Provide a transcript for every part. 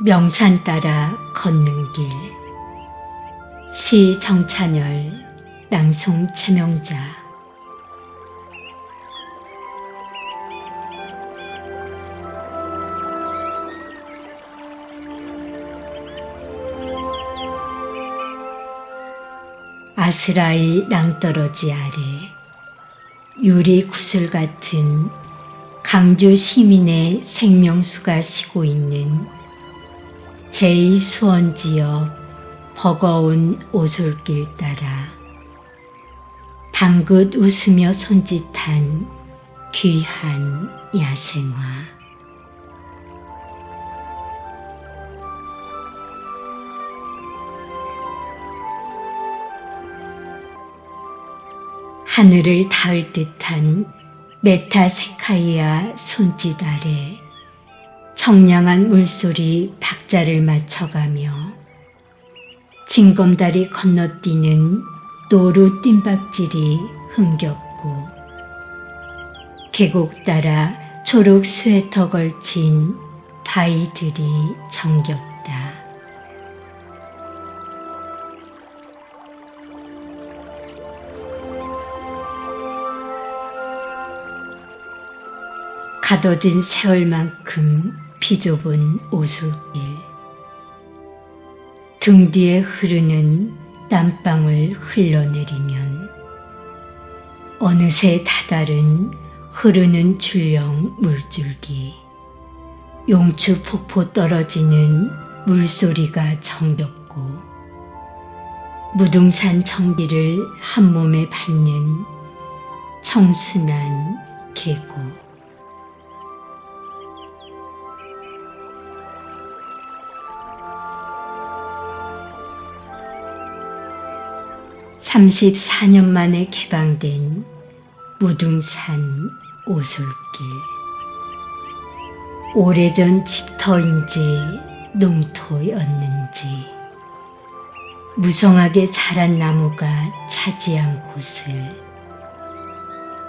명산 따라 걷는 길. 시 정찬열 낭송 채명자. 아스라이 낭떠러지 아래 유리 구슬 같은 강주 시민의 생명수가 쉬고 있는 제2 수원 지역 버거운 오솔길 따라 방긋 웃으며 손짓한 귀한 야생화. 하늘을 닿을 듯한 메타세카이아 손짓 아래 청량한 물소리 박자를 맞춰가며 징검다리 건너뛰는 노루 뜀박질이 흥겹고 계곡 따라 초록 스웨터 걸친 바위들이 정겹다. 가둬진 세월만큼 비 좁은 오솔길. 등 뒤에 흐르는 땀방울 흘러내리면 어느새 다다른 흐르는 줄령 물줄기. 용추 폭포 떨어지는 물소리가 정겹고 무등산 청기를 한 몸에 받는 청순한 계곡. (34년) 만에 개방된 무등산 오솔길. 오래전 집터인지 농토였는지 무성하게 자란 나무가 차지한 곳을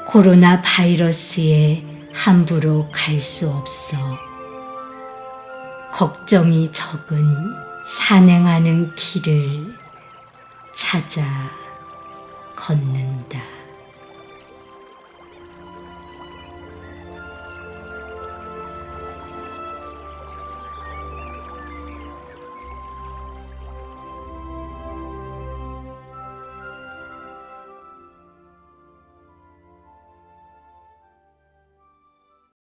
코로나 바이러스에 함부로 갈 수 없어 걱정이 적은 산행하는 길을 찾아 걷는다.